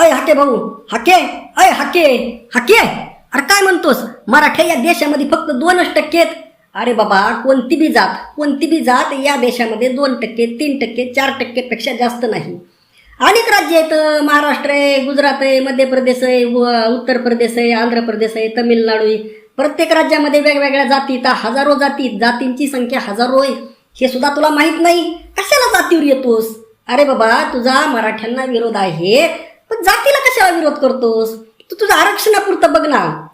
अय हाके भाऊ हाके अय हाके हाके. अरे काय म्हणतोस? मराठे या देशामध्ये फक्त दोनच टक्के आहेत. अरे बाबा कोणती बी जात कोणती बी जात या देशामध्ये दोन टक्के तीन टक्के चार टक्केपेक्षा जास्त नाही. अनेक राज्य आहेत महाराष्ट्र आहे गुजरात आहे मध्य प्रदेश आहे व- उत्तर प्रदेश आहे आंध्र प्रदेश आहे तमिळनाडू आहे. प्रत्येक राज्यामध्ये वेगवेगळ्या जाती तर हजारो जाती जातींची संख्या हजारो आहे. हे सुद्धा तुला माहीत नाही. कशाला जातीवर येतोस? अरे बाबा तुझा मराठ्यांना विरोध आहे. पण जातीला कशाला विरोध करतोस? तू तुझं आरक्षणापुरतं बघ ना.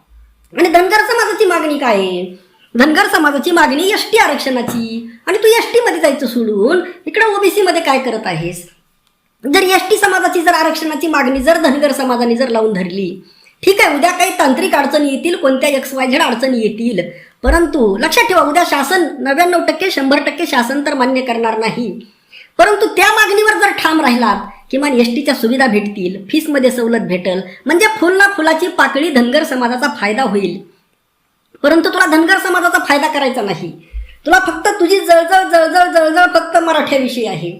आणि धनगर समाजाची मागणी काय आहे? धनगर समाजाची मागणी एस टी आरक्षणाची. आणि तू एसमध्ये जायचं सोडून इकडे ओबीसी मध्ये काय करत आहेस? जर एस टी समाजाची जर आरक्षणाची मागणी जर धनगर समाजाने जर लावून धरली ठीक आहे उद्या काही तांत्रिक अडचणी येतील कोणत्या एक्स वाय झेड अडचणी येतील. परंतु लक्षात ठेवा उद्या शासन नव्याण्णव टक्के शंभर टक्के शासन तर मान्य करणार नाही. परंतु त्या मागणीवर जर ठाम राहिलात किमान एस टीच्या सुविधा भेटतील फीसमध्ये सवलत भेटल म्हणजे फुलला फुलाची पाकळी धनगर समाजाचा फायदा होईल. परंतु तुला धनगर समाजाचा फायदा करायचा नाही. तुला फक्त तुझी जळजळ जळजळ जळजळ फक्त मराठ्याविषयी आहे.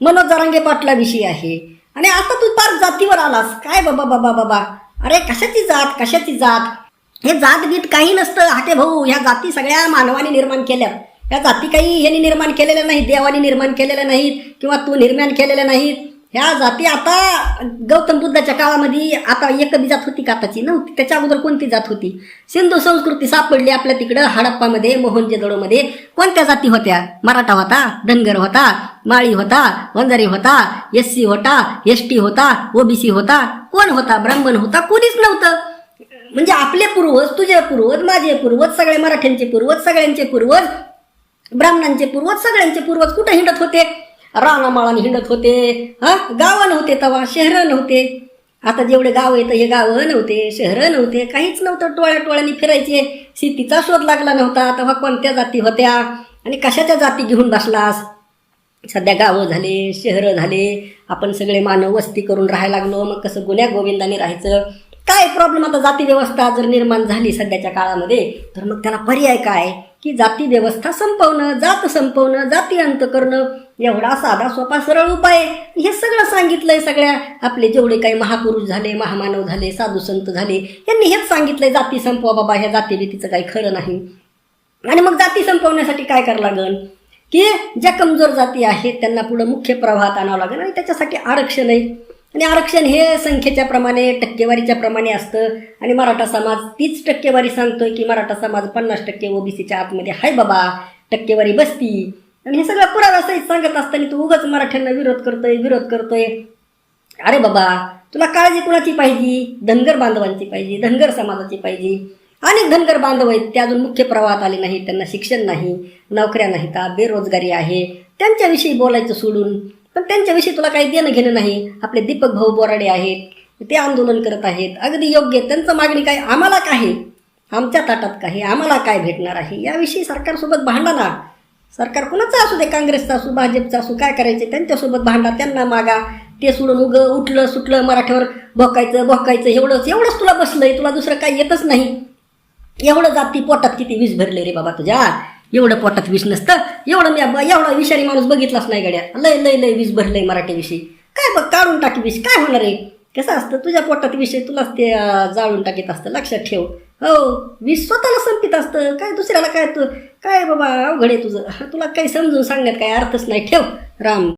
मनोज जरांगे पाटलाविषयी आहे. आणि आता तू पार जातीवर आलास. काय बाबा बाबा बाबा? अरे कशाची जात कशाची जात? हे जात बीत काही नसतं. हाटे भाऊ ह्या जाती सगळ्या मानवाने निर्माण केल्या. या जाती काही ह्यांनी निर्माण केलेल्या नाहीत देवाने निर्माण केलेल्या नाहीत किंवा तू निर्माण केलेल्या नाहीत. ह्या जाती आता गौतम बुद्धाच्या काळामध्ये आता एकबी जात होती का आताची नव्हती. त्याच्या अगोदर कोणती जात होती? सिंधू संस्कृती सापडली आपल्या तिकडं हडप्पामध्ये मोहनजेदडोमध्ये. कोणत्या जाती होत्या? मराठा होता धनगर होता माळी होता वंजारी होता एस सी होता एस टी होता ओबीसी होता. कोण होता? ब्राह्मण होता. कोणीच नव्हतं. म्हणजे आपले पूर्वज तुझे पूर्वज माझे पूर्वज सगळे मराठ्यांचे पूर्वज सगळ्यांचे पूर्वज ब्राह्मणांचे पूर्वज सगळ्यांचे पूर्वज कुठं हिंडत होते? रानामाळान हिंडत होते. हा? गावं नव्हते तवा शहरं नव्हते. आता जेवढे गाव येतं हे गावं नव्हते शहरं नव्हते काहीच नव्हतं. टोळ्या टोळ्यांनी फिरायचे. शेतीचा शोध लागला नव्हता. तेव्हा कोणत्या जाती होत्या? आणि कशाच्या जाती घेऊन बसलास? सध्या गावं झाले शहरं झाले. आपण सगळे मानव वस्ती करून राहायला लागलो. मग कसं गुन्ह्या गोविंदाने राहायचं? काय प्रॉब्लेम आता जाती व्यवस्था जर निर्माण झाली सध्याच्या काळामध्ये तर मग त्याला पर्याय काय? की जाती व्यवस्था संपवणं जात संपवणं जाती अंत करणं एवढा साधा सोपा सरळ उपाय. हे सगळं सांगितलंय सगळ्या. आपले जेवढे काही महापुरुष झाले महामानव झाले साधू संत झाले यांनी हेच सांगितलंय जाती संपवा बाबा ह्या जाती भीतीचं काही खरं नाही. आणि मग जाती संपवण्यासाठी काय करावं लागेल की ज्या कमजोर जाती आहेत त्यांना पुढं मुख्य प्रवाहात आणावं लागेल आणि त्याच्यासाठी आरक्षण आहे. आणि आरक्षण हे संख्येच्या प्रमाणे टक्केवारीच्या प्रमाणे असतं. आणि मराठा समाज तीच टक्केवारी सांगतोय की मराठा समाज पन्नास टक्के ओबीसीच्या आतमध्ये हाय बाबा टक्केवारी बसती. आणि हे सगळं पुरावा सहित सांगत असताना तू उगाच मराठ्यांना विरोध करतोय विरोध करतोय. अरे बाबा तुला काळजी कुणाची पाहिजे? धनगर बांधवांची पाहिजे धनगर समाजाची पाहिजे. अनेक धनगर बांधव आहेत ते अजून मुख्य प्रवाहात आले नाही त्यांना शिक्षण नाही नोकऱ्या नाहीत बेरोजगारी आहे. त्यांच्याविषयी बोलायचं सोडून पण त्यांच्याविषयी तुला काही देणं घेणं नाही. आपले दीपक भाऊ बोराडे आहेत ते आंदोलन करत आहेत. अगदी योग्य त्यांचं मागणी काय? आम्हाला काय? आहे? आमच्या ताटात काय? आहे? आम्हाला काय भेटणार आहे? याविषयी सरकारसोबत भांडा ना. सरकार कुणाचं असू दे काँग्रेसचं असू भाजपचं असू काय करायचे त्यांच्यासोबत भांडा त्यांना मागा. ते सोडून उग उठलं सुटलं मराठ्यावर भोकायचं भोकायचं एवढंच एवढंच तुला बसलंय तुला दुसरं काही येतच नाही. एवढं जाती पोटात किती वीज भरले रे बाबा तुझ्या? एवढं पोटात विष नसतं. एवढं मी एवढा विषारी माणूस बघितलाच नाही गड्या. लय लय लय विष भरलंय मराठीविषयी. काय बघ काढून टाकी विष. काय होणार आहे? कसं असतं तुझ्या पोटात विषय तुलाच ते जाळून टाकीत असतं. लक्षात ठेव. हो विष स्वतःला संपित असतं. काय दुसऱ्याला काय तू काय बाबा अवघड आहे तुझं? तुला काही समजून सांगण्यात काय अर्थच नाही. ठेव. राम.